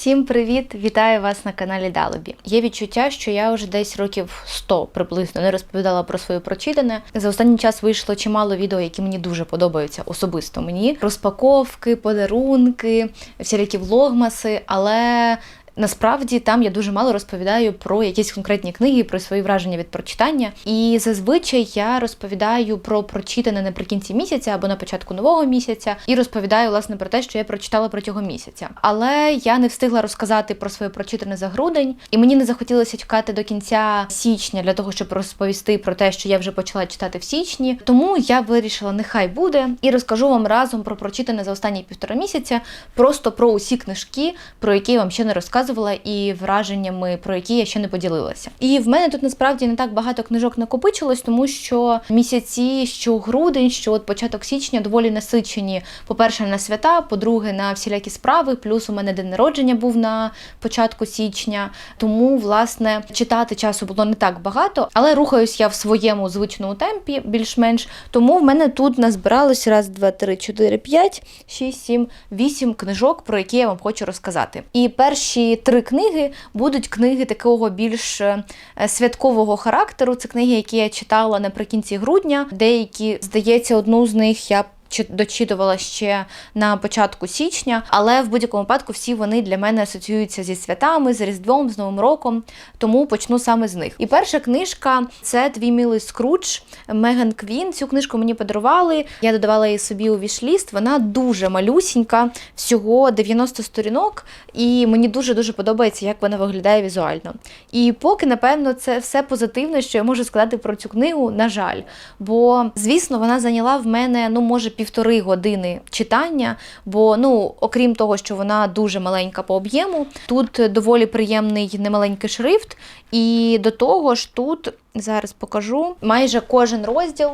Всім привіт! Вітаю вас на каналі Далебі. Є відчуття, що я вже десь років 100 приблизно не розповідала про своє прочитане. За останній час вийшло чимало відео, які мені дуже подобаються особисто мені. Розпаковки, подарунки, всілякі влогмаси, але. Насправді там я дуже мало розповідаю про якісь конкретні книги, про свої враження від прочитання. І зазвичай я розповідаю про прочитане наприкінці місяця або на початку нового місяця, і розповідаю власне про те, що я прочитала протягом місяця. Але я не встигла розказати про своє прочитане за грудень, і мені не захотілося чекати до кінця січня для того, щоб розповісти про те, що я вже почала читати в січні. Тому я вирішила, нехай буде, і розкажу вам разом про прочитане за останні півтора місяця, просто про усі книжки, про які я вам ще не розказувала, і враженнями, про які я ще не поділилася. І в мене тут насправді не так багато книжок накопичилось, тому що місяці, що грудень, що от початок січня доволі насичені. По-перше, на свята, по-друге, на всілякі справи. Плюс у мене день народження був на початку січня. Тому, власне, читати часу було не так багато, але рухаюсь я в своєму звичному темпі, більш-менш. Тому в мене тут назбиралось раз, два, три, чотири, п'ять, шість, сім, вісім книжок, про які я вам хочу розказати. І перші три книги будуть книги такого більш е, святкового характеру. Це книги, які я читала наприкінці грудня. Деякі, здається, одну з них я дочитувала ще на початку січня, але в будь-якому випадку всі вони для мене асоціюються зі святами, з Різдвом, з Новим роком, тому почну саме з них. І перша книжка це Твій милий Скрудж Меган Квін. Цю книжку мені подарували. Я додавала її собі у вішліст. Вона дуже малюсінька, всього 90 сторінок, і мені дуже дуже подобається, як вона виглядає візуально. І поки, напевно, це все позитивне, що я можу сказати про цю книгу, на жаль. Бо, звісно, вона зайняла в мене, ну, може, півтори години читання. Бо, ну, окрім того, що вона дуже маленька по об'єму, тут доволі приємний немаленький шрифт. І до того ж, тут зараз покажу майже кожен розділ.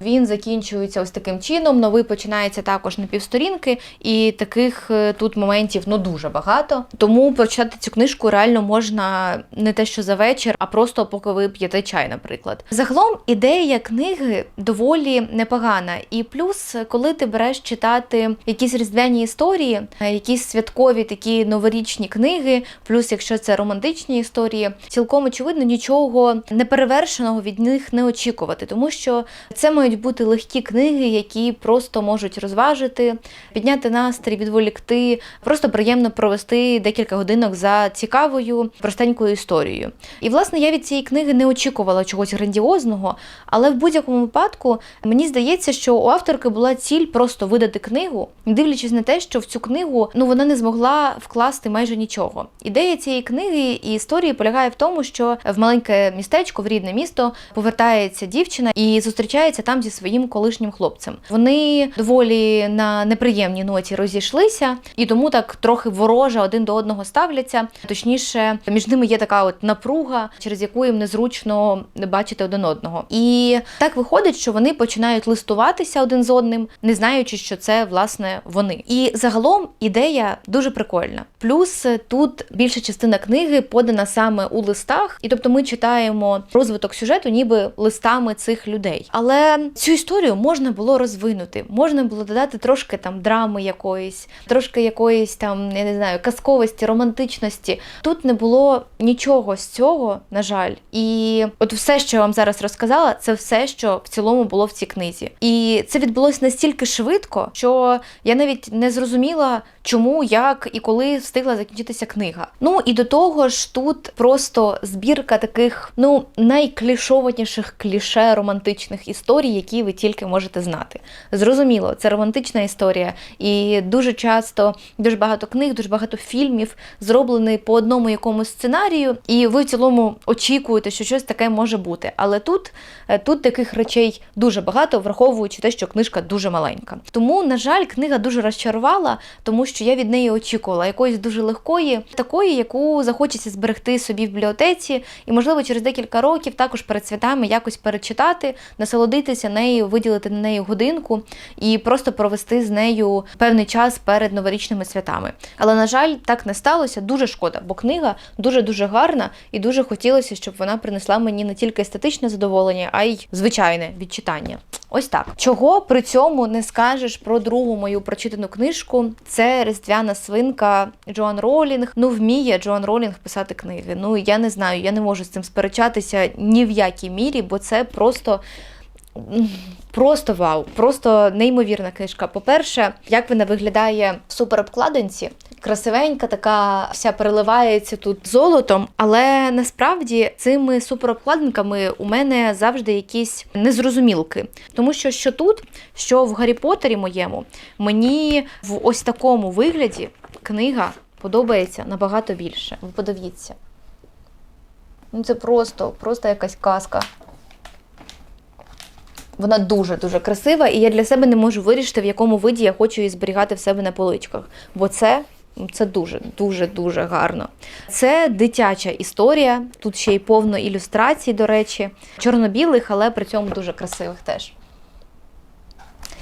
Він закінчується ось таким чином. Новий починається також на півсторінки, і таких е, тут моментів ну дуже багато. Тому прочитати цю книжку реально можна не те, що за вечір, а просто поки ви п'єте чай, наприклад. Загалом ідея книги доволі непогана. І плюс, коли ти береш читати якісь різдвяні історії, е, якісь святкові такі новорічні книги, плюс, якщо це романтичні історії, цілком очевидно нічого неперевершеного від них не очікувати, тому що це мають бути легкі книги, які просто можуть розважити, підняти настрій, відволікти, просто приємно провести декілька годинок за цікавою, простенькою історією. І власне я від цієї книги не очікувала чогось грандіозного, але в будь-якому випадку мені здається, що у авторки була ціль просто видати книгу, дивлячись на те, що в цю книгу ну вона не змогла вкласти майже нічого. Ідея цієї книги і історії полягає в тому, що в маленьке містечко, в рідне місто, повертається дівчина і зустрічається там зі своїм колишнім хлопцем. Вони доволі на неприємній ноті розійшлися, і тому так трохи вороже один до одного ставляться. Точніше, між ними є така от напруга, через яку їм незручно бачити один одного. І так виходить, що вони починають листуватися один з одним, не знаючи, що це власне вони. І загалом ідея дуже прикольна. Плюс тут більша частина книги подана саме у листах, і тобто ми читаємо розвиток сюжету, ніби листами цих людей. Але цю історію можна було розвинути, можна було додати трошки там драми якоїсь, трошки якоїсь там, я не знаю, казковості, романтичності. Тут не було нічого з цього, на жаль. І от все, що я вам зараз розказала, це все, що в цілому було в цій книзі. І це відбулося настільки швидко, що я навіть не зрозуміла, чому, як і коли встигла закінчитися книга. Ну і до того ж, тут просто збірка таких ну найклішованіших кліше романтичних історій, які ви тільки можете знати. Зрозуміло, це романтична історія, і дуже часто дуже багато книг, дуже багато фільмів зроблені по одному якомусь сценарію, і ви в цілому очікуєте, що щось таке може бути. Але тут, е, тут таких речей дуже багато, враховуючи те, що книжка дуже маленька. Тому, на жаль, книга дуже розчарувала, тому що я від неї очікувала якоїсь дуже легкої, такої, яку захочеться зберегти собі в бібліотеці, і, можливо, через декілька років також перед святами якось перечитати, насолодитися хотілося неї виділити на неї годинку і просто провести з нею певний час перед новорічними святами. Але на жаль, так не сталося. Дуже шкода, бо книга дуже дуже гарна, і дуже хотілося, щоб вона принесла мені не тільки естетичне задоволення, а й звичайне від читання. Ось так. Чого при цьому не скажеш про другу мою прочитану книжку? Це Різдвяна свинка Джоан Ролінг. Ну, вміє Джоан Ролінг писати книги. Ну я не знаю, я не можу з цим сперечатися ні в якій мірі, бо це просто. Просто вау, просто неймовірна книжка. По-перше, як вона виглядає в суперобкладинці, красивенька, така вся переливається тут золотом. Але насправді цими суперобкладинками у мене завжди якісь незрозумілки. Тому що що тут, що в Гаррі Поттері моєму, мені в ось такому вигляді книга подобається набагато більше. Ви подивіться. Ну це просто, просто якась казка. Вона дуже-дуже красива, і я для себе не можу вирішити, в якому виді я хочу її зберігати в себе на поличках. Бо це, це дуже, дуже, дуже гарно. Це дитяча історія. Тут ще й повно ілюстрацій, до речі, чорно-білих, але при цьому дуже красивих теж.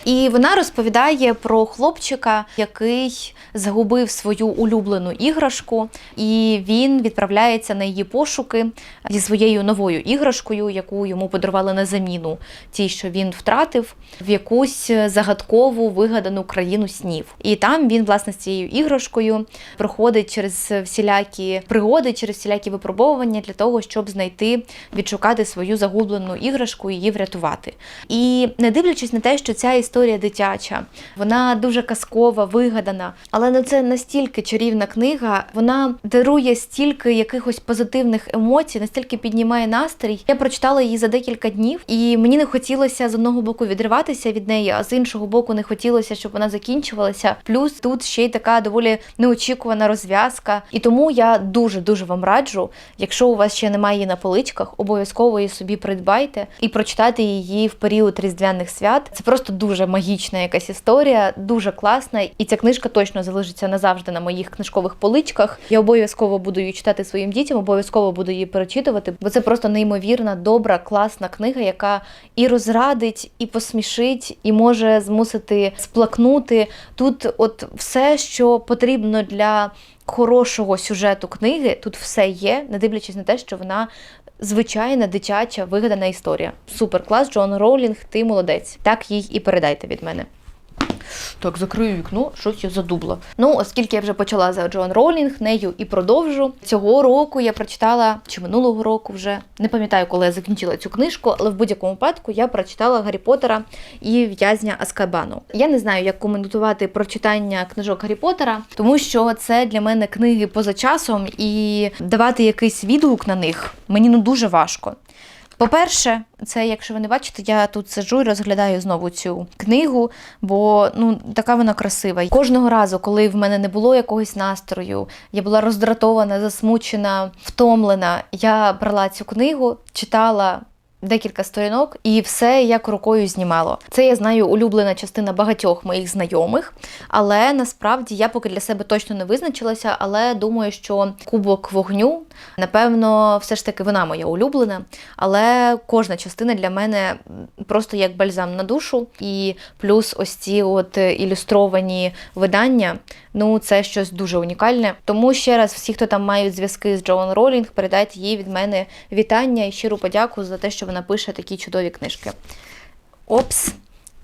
І вона розповідає про хлопчика, який загубив свою улюблену іграшку, і він відправляється на її пошуки зі своєю новою іграшкою, яку йому подарували на заміну, тій, що він втратив, в якусь загадкову вигадану країну снів. І там він, власне, з цією іграшкою проходить через всілякі пригоди, через всілякі випробовування для того, щоб знайти, відшукати свою загублену іграшку і її врятувати. І не дивлячись на те, що ця історія дитяча, вона дуже казкова, вигадана, але ну це настільки чарівна книга, вона дарує стільки якихось позитивних емоцій, настільки піднімає настрій. Я прочитала її за декілька днів, і мені не хотілося з одного боку відриватися від неї, а з іншого боку, не хотілося, щоб вона закінчувалася. Плюс тут ще й така доволі неочікувана розв'язка. І тому я дуже дуже вам раджу, якщо у вас ще немає її на поличках, обов'язково її собі придбайте і прочитати її в період різдвяних свят. Це просто дуже магічна якась історія, дуже класна. І ця книжка точно залишиться назавжди на моїх книжкових поличках. Я обов'язково буду її читати своїм дітям, обов'язково буду її перечитувати, бо це просто неймовірна, добра, класна книга, яка і розрадить, і посмішить, і може змусити сплакнути. Тут, от все, що потрібно для хорошого сюжету книги, тут все є, не дивлячись на те, що вона. Звичайна дитяча вигадана історія. Супер клас, Джон Роулінг, ти молодець. Так їй і передайте від мене. Так, закрию вікно, щось я задубла. Ну, оскільки я вже почала за Джоан Ролінг, нею і продовжу. Цього року я прочитала, чи минулого року вже не пам'ятаю, коли я закінчила цю книжку, але в будь-якому випадку я прочитала Гаррі Поттера і в'язня Аскабану. Я не знаю, як коментувати прочитання книжок Гаррі Поттера, тому що це для мене книги поза часом, і давати якийсь відгук на них мені ну дуже важко. По-перше, це, якщо ви не бачите, я тут сиджу і розглядаю знову цю книгу, бо ну така вона красива. Кожного разу, коли в мене не було якогось настрою, я була роздратована, засмучена, втомлена. Я брала цю книгу, читала. Декілька сторінок, і все як рукою знімало. Це я знаю улюблена частина багатьох моїх знайомих, але насправді я поки для себе точно не визначилася. Але думаю, що кубок вогню, напевно, все ж таки вона моя улюблена. Але кожна частина для мене просто як бальзам на душу. І плюс ось ці от ілюстровані видання. Ну, це щось дуже унікальне. Тому ще раз, всі, хто там мають зв'язки з Джоан Ролінг, передайте їй від мене вітання і щиру подяку за те, що вона пише такі чудові книжки. Опс.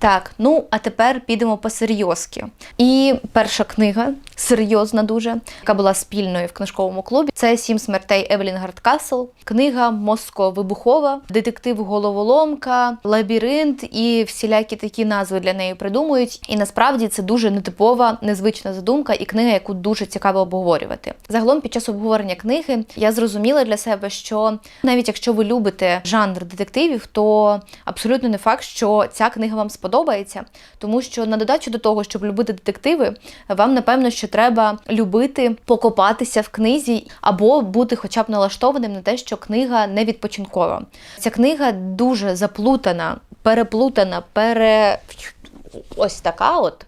Так, ну а тепер підемо по серйозки. І перша книга, серйозна дуже, яка була спільною в книжковому клубі. Це Сім смертей Евелін Гардкасл. Книга мозко-вибухова, детектив головоломка, лабіринт і всілякі такі назви для неї придумують. І насправді це дуже нетипова, незвична задумка, і книга, яку дуже цікаво обговорювати. Загалом, під час обговорення книги я зрозуміла для себе, що навіть якщо ви любите жанр детективів, то абсолютно не факт, що ця книга вам сподобається, тому що на додачу до того, щоб любити детективи, вам напевно, що треба любити покопатися в книзі або бути хоча б налаштованим на те, що книга не відпочинкова. Ця книга дуже заплутана, переплутана, пере ось така от.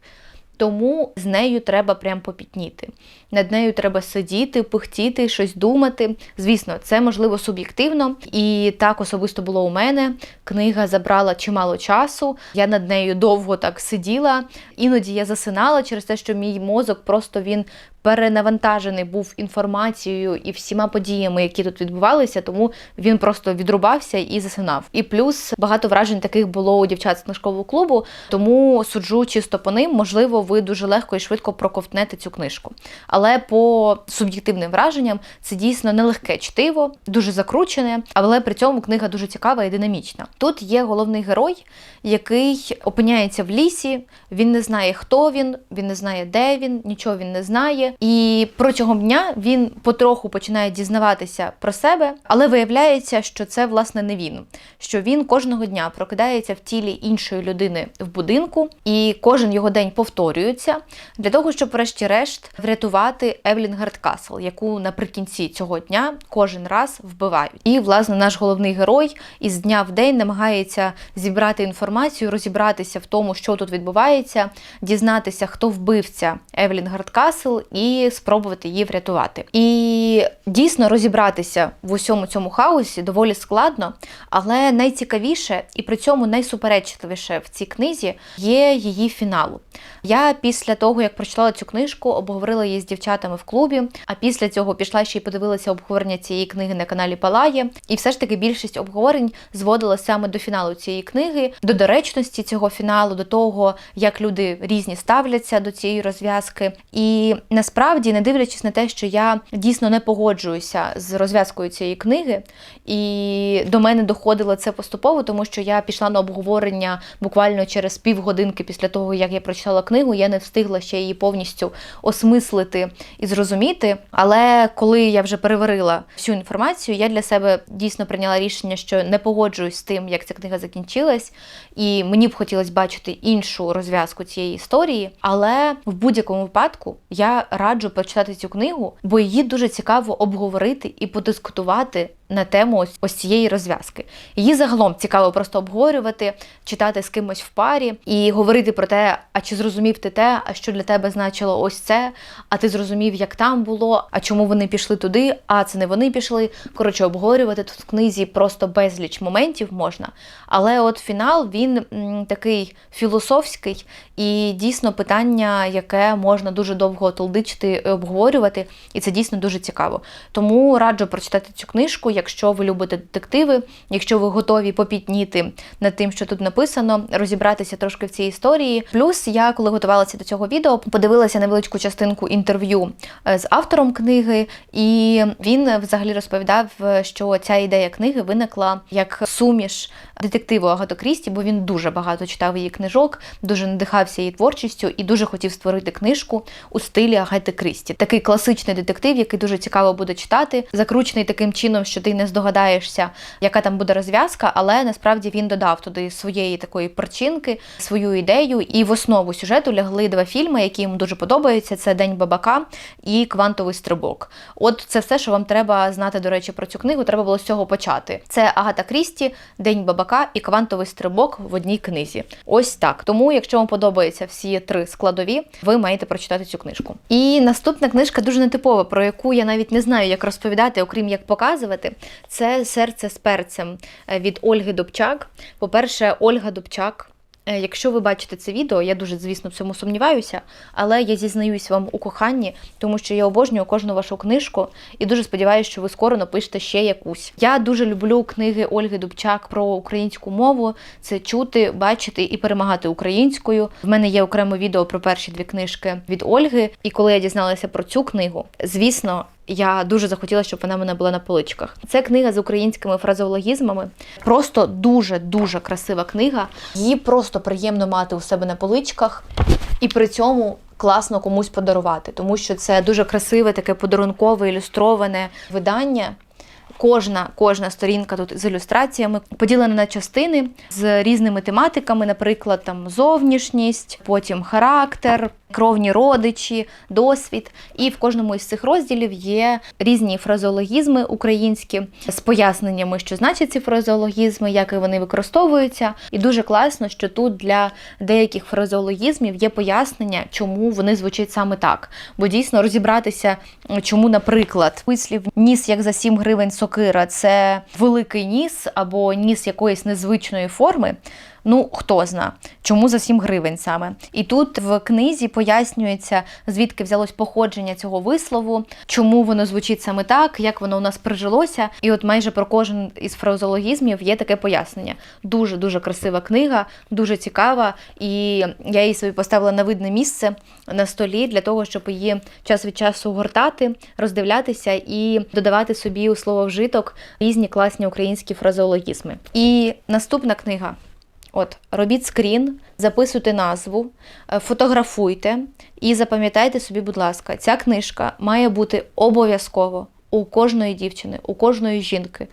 Тому з нею треба прям попітніти. Над нею треба сидіти, пихтіти, щось думати. Звісно, це можливо суб'єктивно, і так особисто було у мене. Книга забрала чимало часу. Я над нею довго так сиділа. Іноді я засинала через те, що мій мозок просто він перенавантажений був інформацією і всіма подіями, які тут відбувалися, тому він просто відрубався і засинав. І плюс багато вражень таких було у дівчат книжкового клубу, тому суджу чисто по ним. Можливо, ви дуже легко і швидко проковтнете цю книжку. Але по суб'єктивним враженням це дійсно нелегке чтиво, дуже закручене, але при цьому книга дуже цікава і динамічна. Тут є головний герой, який опиняється в лісі. Він не знає, хто він, він не знає, де він, нічого він не знає. І протягом дня він потроху починає дізнаватися про себе, але виявляється, що це власне не він. Що він кожного дня прокидається в тілі іншої людини в будинку, і кожен його день повторюється для того, щоб, врешті-решт, врятувати Евлін Гардкасл, яку наприкінці цього дня кожен раз вбивають. І власне наш головний герой із дня в день намагається зібрати інформацію, розібратися в тому, що тут відбувається, дізнатися, хто вбивця Евлін Гардкасл, і спробувати її врятувати. І дійсно розібратися в усьому цьому хаосі доволі складно, але найцікавіше і при цьому найсуперечливіше в цій книзі є її фіналу. Я після того, як прочитала цю книжку, обговорила її з дівчатами в клубі. А після цього пішла ще й подивилася обговорення цієї книги на каналі Палає. І все ж таки більшість обговорень зводила саме до фіналу цієї книги, до доречності цього фіналу, до того, як люди різні ставляться до цієї розв'язки. І насправді, не дивлячись на те, що я дійсно не погоджуюся з розв'язкою цієї книги, і до мене доходило це поступово, тому що я пішла на обговорення буквально через півгодинки після того, як я прочитала книгу, я не встигла ще її повністю осмислити і зрозуміти. Але коли я вже переварила всю інформацію, я для себе дійсно прийняла рішення, що не погоджуюсь з тим, як ця книга закінчилась, і мені б хотілося бачити іншу розв'язку цієї історії. Але в будь-якому випадку я раджу прочитати цю книгу, бо її дуже цікаво обговорити і подискутувати на тему ось, ось цієї розв'язки. Її загалом цікаво просто обговорювати, читати з кимось в парі і говорити про те, а чи зрозумів ти те, а що для тебе значило ось це, а ти зрозумів, як там було, а чому вони пішли туди, а це не вони пішли. Коротше, обговорювати тут в книзі просто безліч моментів можна. Але от фінал він м, такий філософський і дійсно питання, яке можна дуже довго толдичити і обговорювати, і це дійсно дуже цікаво. Тому раджу прочитати цю книжку, якщо ви любите детективи, якщо ви готові попітніти над тим, що тут написано, розібратися трошки в цій історії. Плюс я, коли готувалася до цього відео, подивилася невеличку частинку інтерв'ю е, з автором книги, і він взагалі розповідав, що ця ідея книги виникла як суміш детективу Агато Крісті, бо він дуже багато читав її книжок, дуже надихався її творчістю і дуже хотів створити книжку у стилі Агати Крісті. Такий класичний детектив, який дуже цікаво буде читати, закручений таким чином, що ти не здогадаєшся, яка там буде розв'язка, але насправді він додав туди своєї такої перчинки, свою ідею, і в основу сюжету лягли два фільми, які йому дуже подобаються: це День бабака і Квантовий стрибок. От це все, що вам треба знати, до речі, про цю книгу. Треба було з цього почати. Це Агата Крісті, День бабака і Квантовий стрибок в одній книзі. Ось так. Тому, якщо вам подобаються всі три складові, ви маєте прочитати цю книжку. І наступна книжка дуже нетипова, про яку я навіть не знаю, як розповідати, окрім як показувати. Це серце з перцем від Ольги Добчак. По-перше, Ольга Добчак. Е, Якщо ви бачите це відео, я дуже, звісно, в цьому сумніваюся, але я зізнаюсь вам у коханні, тому що я обожнюю кожну вашу книжку і дуже сподіваюся, що ви скоро напишете ще якусь. Я дуже люблю книги Ольги Дубчак про українську мову. Це чути, бачити і перемагати українською. В мене є окреме відео про перші дві книжки від Ольги. І коли я дізналася про цю книгу, звісно. Я дуже захотіла, щоб вона в мене була на поличках. Це книга з українськими фразеологізмами. Просто дуже дуже красива книга. Її просто приємно мати у себе на поличках, і при цьому класно комусь подарувати, тому що це дуже красиве, таке подарункове ілюстроване видання. Кожна кожна сторінка тут з ілюстраціями поділена на частини з різними тематиками, наприклад, там зовнішність, потім характер, кровні родичі, досвід. І в кожному із цих розділів є різні фразеологізми українські з поясненнями, що значать ці фразеологізми, як і вони використовуються. І дуже класно, що тут для деяких фразеологізмів є пояснення, чому вони звучать саме так. Бо дійсно розібратися, чому, наприклад, вислів ніс як за 7 гривень сокира це великий ніс або ніс якоїсь незвичної форми. Ну, хто зна, чому за 7 гривень саме. І тут в книзі пояснюється, звідки взялось походження цього вислову, чому воно звучить саме так, як воно у нас прижилося. І от майже про кожен із фразеологізмів є таке пояснення. Дуже дуже красива книга, дуже цікава, і я її собі поставила на видне місце на столі для того, щоб її час від часу гортати, роздивлятися і додавати собі у слововжиток різні класні українські фразеологізми. І наступна книга. От, робіть скрін, записуйте назву, е, фотографуйте і запам'ятайте собі, будь ласка, ця книжка має бути обов'язково у кожної дівчини, у кожної жінки.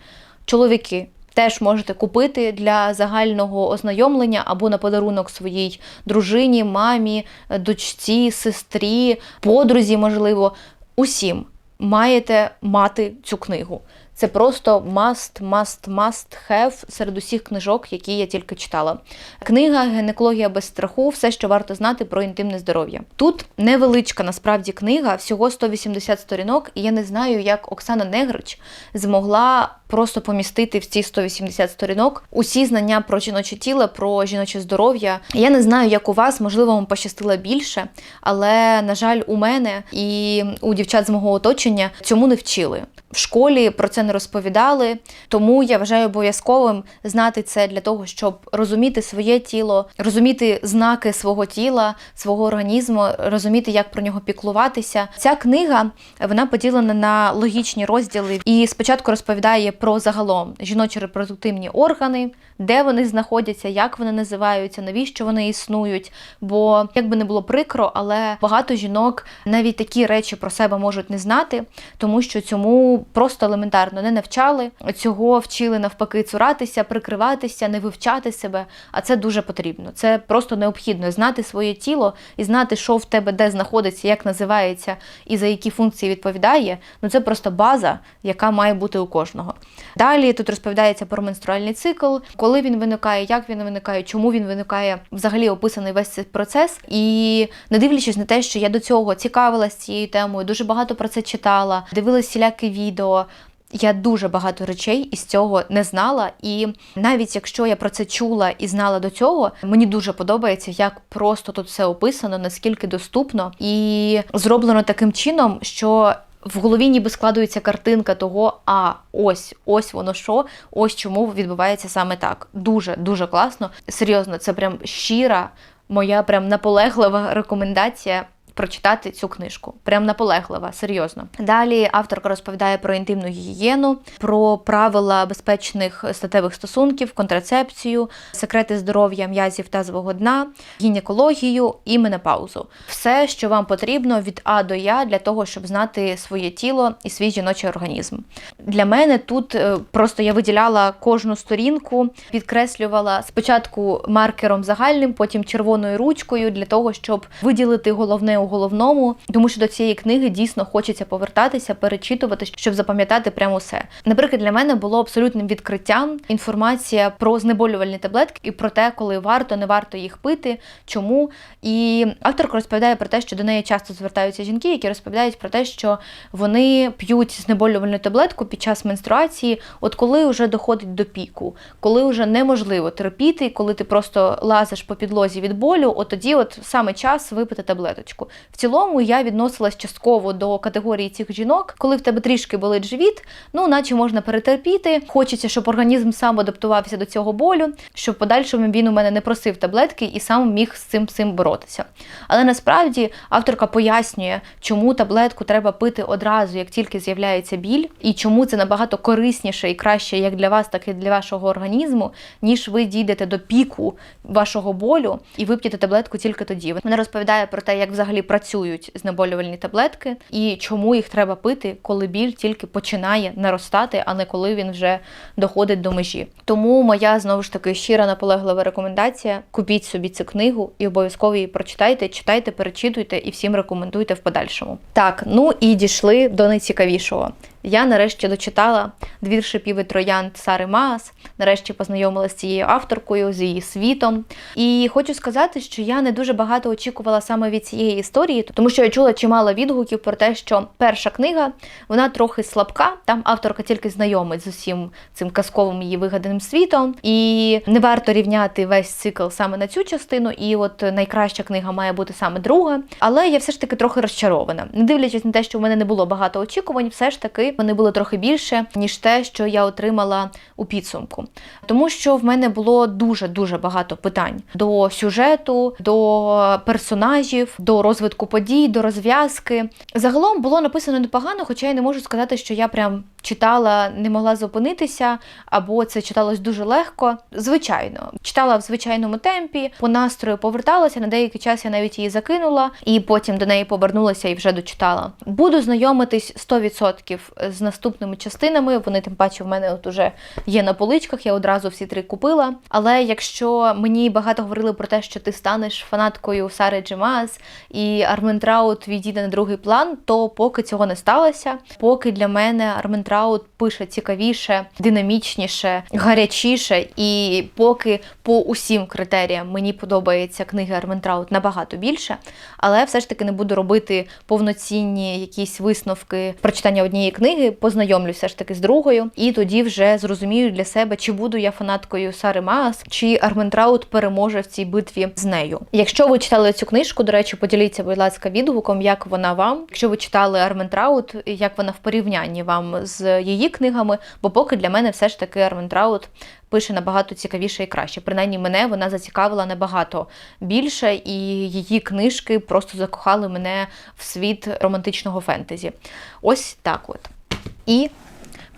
Чоловіки теж можете купити для загального ознайомлення або на подарунок своїй дружині, мамі, е, дочці, сестрі, подрузі, можливо, усім маєте мати цю книгу. Це просто must, must, must have серед усіх книжок, які я тільки читала. Книга Гінекологія без страху все, що варто знати про інтимне здоров'я. Тут невеличка насправді книга, всього 180 сторінок, і я не знаю, як Оксана Негрич змогла просто помістити в ці 180 сторінок усі знання про жіноче тіло, про жіноче здоров'я. Я не знаю, як у вас, можливо, вам пощастило більше, але на жаль, у мене і у дівчат з мого оточення цьому не вчили. В школі про це не розповідали, тому я вважаю обов'язковим знати це для того, щоб розуміти своє тіло, розуміти знаки свого тіла, свого організму, розуміти, як про нього піклуватися. Ця книга вона поділена на логічні розділи і спочатку розповідає про загалом жіночі репродуктивні органи, де вони знаходяться, як вони називаються, навіщо вони існують. Бо як би не було прикро, але багато жінок навіть такі речі про себе можуть не знати, тому що цьому просто елементарно не навчали. Цього вчили навпаки цуратися, прикриватися, не вивчати себе. А це дуже потрібно. Це просто необхідно знати своє тіло і знати, що в тебе де знаходиться, як називається і за які функції відповідає. Ну це просто база, яка має бути у кожного. Далі тут розповідається про менструальний цикл, коли він виникає, як він виникає, чому він виникає. Взагалі описаний весь цей процес. І не дивлячись на те, що я до цього цікавилась цією темою, дуже багато про це читала, дивилась всілякі відео. Я дуже багато речей із цього не знала, і навіть якщо я про це чула і знала до цього, мені дуже подобається, як просто тут все описано, наскільки доступно і зроблено таким чином, що в голові ніби складується картинка того, а ось ось воно що, ось чому відбувається саме так. Дуже дуже класно. Серйозно, це прям щира, моя прям наполеглива рекомендація прочитати цю книжку. Прям наполеглива, серйозно. Далі авторка розповідає про інтимну гігієну, про правила безпечних статевих стосунків, контрацепцію, секрети здоров'я м'язів тазового дна, гінекологію і менопаузу. Все, що вам потрібно від А до Я для того, щоб знати своє тіло і свій жіночий організм. Для мене тут е, просто я виділяла кожну сторінку, підкреслювала спочатку маркером загальним, потім червоною ручкою для того, щоб виділити головне у головному, тому що до цієї книги дійсно хочеться повертатися, перечитувати, щоб запам'ятати прямо все. Наприклад, для мене було абсолютним відкриттям інформація про знеболювальні таблетки і про те, коли варто, не варто їх пити, чому. І авторка розповідає про те, що до неї часто звертаються жінки, які розповідають про те, що вони п'ють знеболювальну таблетку під час менструації, от коли вже доходить до піку, коли вже неможливо терпіти, коли ти просто лазиш по підлозі від болю, от тоді от саме час випити таблеточку. В цілому я відносилась частково до категорії цих жінок, коли в тебе трішки болить живіт, ну наче можна перетерпіти. Хочеться, щоб організм сам адаптувався до цього болю, щоб подальшому він у мене не просив таблетки і сам міг з цим цим боротися. Але насправді авторка пояснює, чому таблетку треба пити одразу, як тільки з'являється біль, і чому це набагато корисніше і краще як для вас, так і для вашого організму, ніж ви дійдете до піку вашого болю і вип'єте таблетку тільки тоді. Вона розповідає про те, як взагалі працюють знеболювальні таблетки, і чому їх треба пити, коли біль тільки починає наростати, а не коли він вже доходить до межі. Тому моя знову ж таки щира наполеглива рекомендація: купіть собі цю книгу і обов'язково її прочитайте, читайте, перечитуйте і всім рекомендуйте в подальшому. Так, ну і дійшли до найцікавішого. Я нарешті дочитала двір шипів і троянд Сари Маас. Нарешті познайомилася з цією авторкою, з її світом. І хочу сказати, що я не дуже багато очікувала саме від цієї історії, тому що я чула чимало відгуків про те, що перша книга вона трохи слабка. Там авторка тільки знайомить з усім цим казковим її вигаданим світом. І не варто рівняти весь цикл саме на цю частину. І от найкраща книга має бути саме друга. Але я все ж таки трохи розчарована. Не дивлячись на те, що в мене не було багато очікувань, все ж таки вони були трохи більше, ніж те, що я отримала у підсумку. Тому що в мене було дуже-дуже багато питань до сюжету, до персонажів, до розвитку подій, до розв'язки. Загалом було написано непогано, хоча я не можу сказати, що я прям читала, не могла зупинитися, або це читалось дуже легко. Звичайно, читала в звичайному темпі, по настрою поверталася. На деякий час я навіть її закинула, і потім до неї повернулася і вже дочитала. Буду знайомитись 100% з наступними частинами. Вони тим паче в мене от уже є на поличках. Я одразу всі три купила. Але якщо мені багато говорили про те, що ти станеш фанаткою Сари Джемас і Армен Траут відійде на другий план, то поки цього не сталося, поки для мене Армен Траут пише цікавіше, динамічніше, гарячіше, і поки по усім критеріям мені подобається книги Армен Траут набагато більше, але все ж таки не буду робити повноцінні якісь висновки прочитання однієї книги, познайомлюся все ж таки з другою, і тоді вже зрозумію для себе, чи буду я фанаткою Сари Маас, чи Армен Траут переможе в цій битві з нею. Якщо ви читали цю книжку, до речі, поділіться, будь ласка, відгуком, як вона вам. Якщо ви читали Армен Траут, як вона в порівнянні вам з її книгами, бо поки для мене все ж таки Армен Траут пише набагато цікавіше і краще. Принаймні мене вона зацікавила набагато більше, і її книжки просто закохали мене в світ романтичного фентезі. Ось так от. І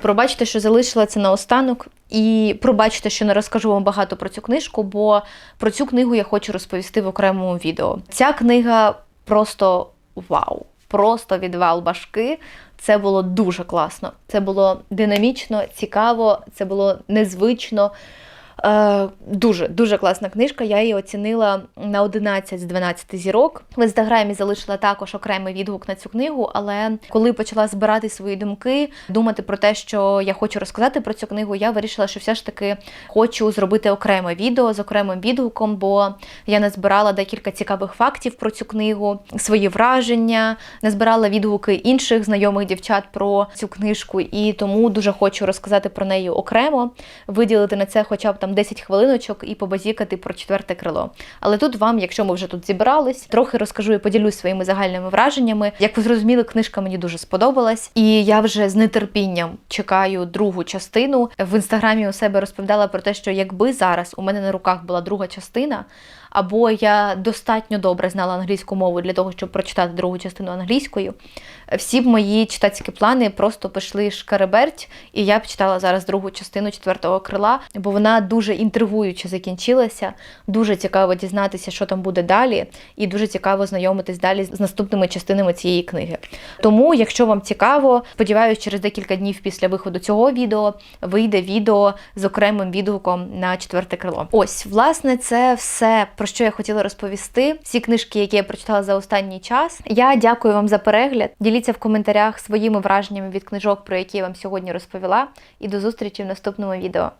пробачте, що залишила це наостанок. І пробачте, що не розкажу вам багато про цю книжку, бо про цю книгу я хочу розповісти в окремому відео. Ця книга просто вау! Просто відвал башки. Це було дуже класно. Це було динамічно, цікаво, це було незвично. Е, Дуже дуже класна книжка. Я її оцінила на 11 з 12 зірок. В інстаграмі залишила також окремий відгук на цю книгу. Але коли почала збирати свої думки, думати про те, що я хочу розказати про цю книгу, я вирішила, що все ж таки хочу зробити окреме відео з окремим відгуком, бо я назбирала декілька цікавих фактів про цю книгу, свої враження, назбирала відгуки інших знайомих дівчат про цю книжку, і тому дуже хочу розказати про неї окремо, виділити на це, хоча б там 10 хвилиночок і побазікати про четверте крило. Але тут вам, якщо ми вже тут зібрались, трохи розкажу і поділюсь своїми загальними враженнями. Як ви зрозуміли, книжка мені дуже сподобалась, і я вже з нетерпінням чекаю другу частину. В інстаграмі у себе розповідала про те, що якби зараз у мене на руках була друга частина. Або я достатньо добре знала англійську мову для того, щоб прочитати другу частину англійською. Всі б мої читацькі плани просто пішли шкареберть, і я б читала зараз другу частину четвертого крила, бо вона дуже інтригуюче закінчилася. Дуже цікаво дізнатися, що там буде далі, і дуже цікаво знайомитись далі з наступними частинами цієї книги. Тому, якщо вам цікаво, сподіваюся, через декілька днів після виходу цього відео вийде відео з окремим відгуком на четверте крило. Ось, власне, це все про що я хотіла розповісти. Всі книжки, які я прочитала за останній час. Я дякую вам за перегляд. Діліться в коментарях своїми враженнями від книжок, про які я вам сьогодні розповіла. І до зустрічі в наступному відео.